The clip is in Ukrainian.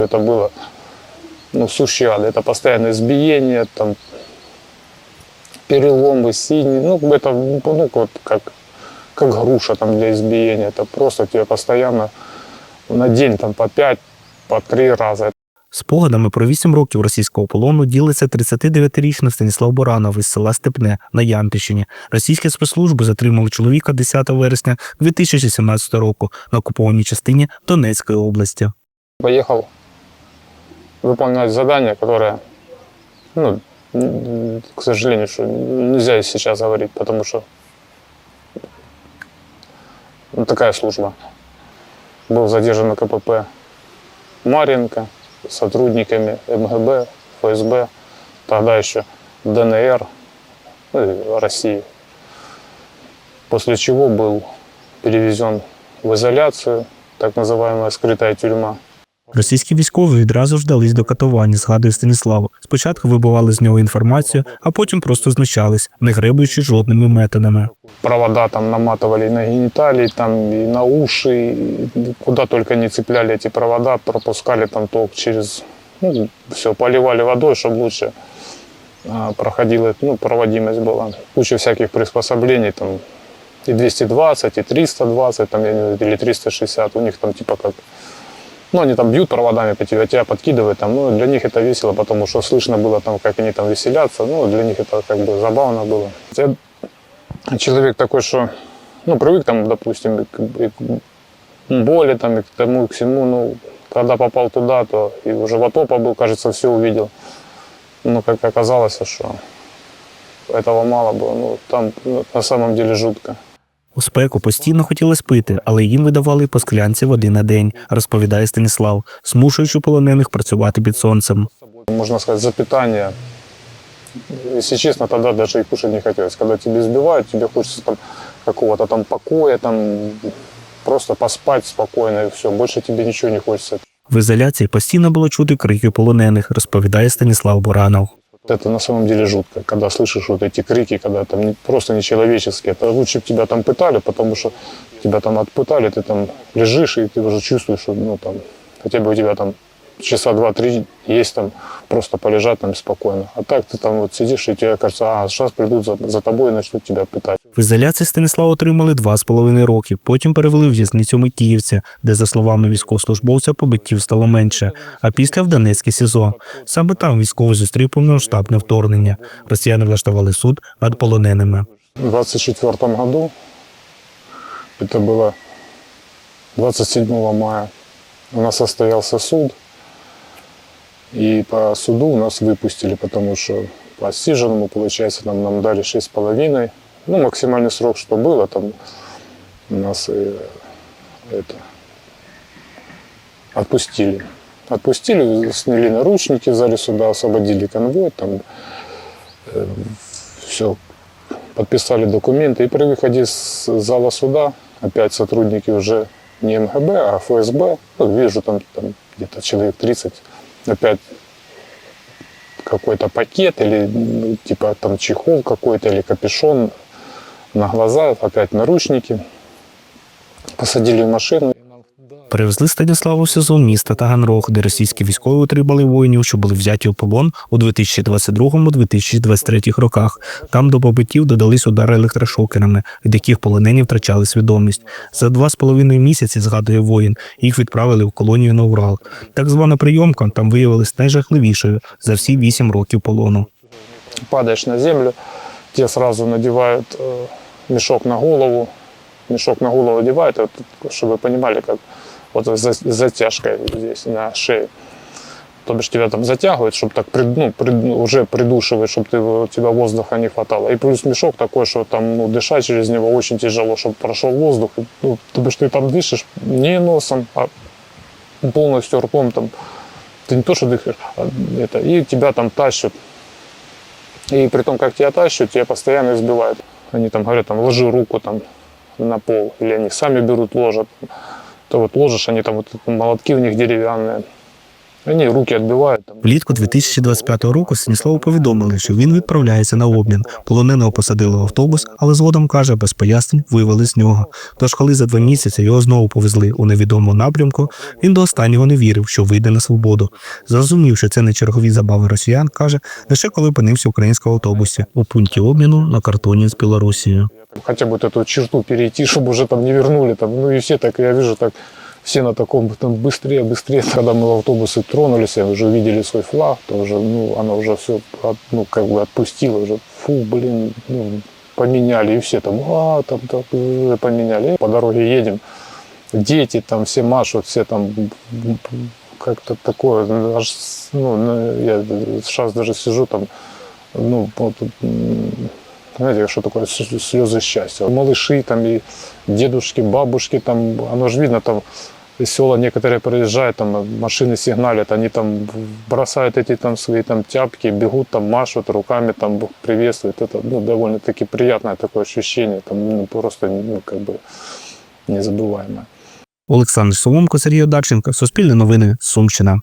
Это было ну, сущий ад. Это постоянное избиение, там, переломы, синие. Ну, это ну, вот как, как груша там для избиения. Это просто тебе постоянно на день там по пять, по три раза. Спогадами про 8 років російського полону ділиться 39-річний Станіслав Боранов із села Степне на Ямтищині. Російські спецслужби затримали чоловіка 10 вересня 2017 року на окупованій частині Донецької області. Поехал выполнять задание, которое, ну, к сожалению, что нельзя сейчас говорить, потому что ну, такая служба. Был задержан на КПП Маренко сотрудниками МГБ, ФСБ, тогда еще ДНР ну, России. После чего был перевезен в изоляцию, так называемая скрытая тюрьма. Російські військові відразу ж вдались до катування, згадує Станіслав. Спочатку вибивали з нього інформацію, а потім просто знущались, не гребуючи жодними методами. провода там наматывали и на гениталии, там и на уши, и куда только не цепляли эти провода, пропускали там ток через, ну, все, поливали водой, чтобы лучше а, проходила, ну, проводимость была. Куча всяких приспособлений, там и 220, и 320, там, я не знаю, или 360, у них там типа как ну, они там бьют проводами по тебе, тебя подкидывают, там, ну, для них это весело, потому что слышно было, там, как они там веселятся, ну, для них это как бы забавно было. Я человек такой, что, ну, привык там, допустим, к боли, там, и к тому, и к всему, ну, когда попал туда, то и уже в АТО побыл, кажется, все увидел. Но как оказалось, что этого мало было, ну, там ну, на самом деле жутко. У спеку постійно хотілося пити, але їм видавали по склянці води на день, розповідає Станіслав, змушуючи полонених працювати під сонцем. можно сказать, за питание. Если честно, тогда даже и кушать не хотелось. Когда тебе избивают, тебе хочется там какого-то там покоя, там просто поспать спокойно и все. Больше тебе ничего не хочется. В ізоляції постійно було чути крики полонених, розповідає Станіслав Боранов. Это на самом деле жутко, когда слышишь вот эти крики, когда там просто нечеловеческие. Это лучше бы тебя там пытали, потому что тебя там отпытали, ты там лежишь, и ты уже чувствуешь, что ну, там, хотя бы у тебя там часа два-три есть там просто полежать там спокойно. А так ты там вот сидишь, и тебе кажется, а, сейчас придут за, за тобой и начнут тебя пытать. В ізоляції Станіслава отримали два з половиною роки. Потім перевели в в'язницю Микіївця, де, за словами військовослужбовця, побиттів стало менше. А після в Донецьке СІЗО. Саме там військовий зустрів повномасштабне вторгнення. Росіяни влаштували суд над полоненими. В 24 году, это было 27 мая, у нас состоялся суд. И по суду у нас выпустили, потому что по отсиженному, получается, нам, нам дали 6,5. Ну, максимальный срок, что было, там у нас э, это, отпустили. Отпустили, сняли наручники в зале суда, освободили конвой, там все, подписали документы. И при выходе с зала суда опять сотрудники уже не МГБ, а ФСБ. Ну, вижу там, там где-то человек 30. Опять какой-то пакет или ну, типа там чехол какой-то или капюшон на глаза, опять наручники. Посадили в машину. Перевезли Станіславу в СІЗО міста Таганрог, де російські військові утримали воїнів, що були взяті у полон у 2022-2023 роках. Там до побиттів додались удари електрошокерами, від яких полонені втрачали свідомість. За два з половиною місяці, згадує воїн, їх відправили в колонію на Урал. Так звана прийомка там виявилась найжахливішою за всі вісім років полону. падаешь на землю, тебе сразу надевают э, мешок на голову. Мешок на голову одевают, чтобы вы понимали, как вот за, затяжкой здесь на шее. То бишь тебя там затягивают, чтобы так прид- ну, прид- уже придушивать, чтобы ты, тебя воздуха не хватало. И плюс мешок такой, что там ну, дышать через него очень тяжело, чтобы прошел воздух. Ну, то бишь ты там дышишь не носом, а полностью ртом там. Ты не то, что дышишь, а это, и тебя там тащат и при том, как тебя тащат, тебя постоянно избивают. Они там говорят, там, ложи руку там на пол. Или они сами берут, ложат. То вот ложишь, они там, вот молотки у них деревянные. Они руки отбивают. Там. Влітку 2025 року Станіславу повідомили, що він відправляється на обмін. Полоненого посадили в автобус, але згодом каже, без пояснень вивели з нього. Тож, коли за два місяці його знову повезли у невідому напрямку, він до останнього не вірив, що вийде на свободу. Зрозумів, що це не чергові забави росіян, каже, лише коли опинився в українському автобусі у пункті обміну на картоні з Білорусією. Хотя бы вот эту черту перейти, чтобы уже там не вернули. Там, ну и все так, я вижу, так Все на таком там быстрее, быстрее. Когда мы в автобусы тронулись, уже увидели свой флаг, то уже, ну, она уже все, ну, как бы отпустила уже. Фу, блин, ну, поменяли, и все там, а, там, так, уже поменяли. По дороге едем, дети там все машут, все там как-то такое, аж, ну, я сейчас даже сижу там, ну, вот, знаете, что такое слезы счастья. Малыши там и дедушки, бабушки там, оно же видно там, из села некоторые проезжают, там машины сигналят, они там бросают эти там свои там тяпки, бегут там, машут руками, там приветствуют. Это ну, довольно-таки приятное такое ощущение, там ну, просто ну, как бы незабываемое. Олександр Соломко, Сергій Одарченко, Суспільне новини, Сумщина.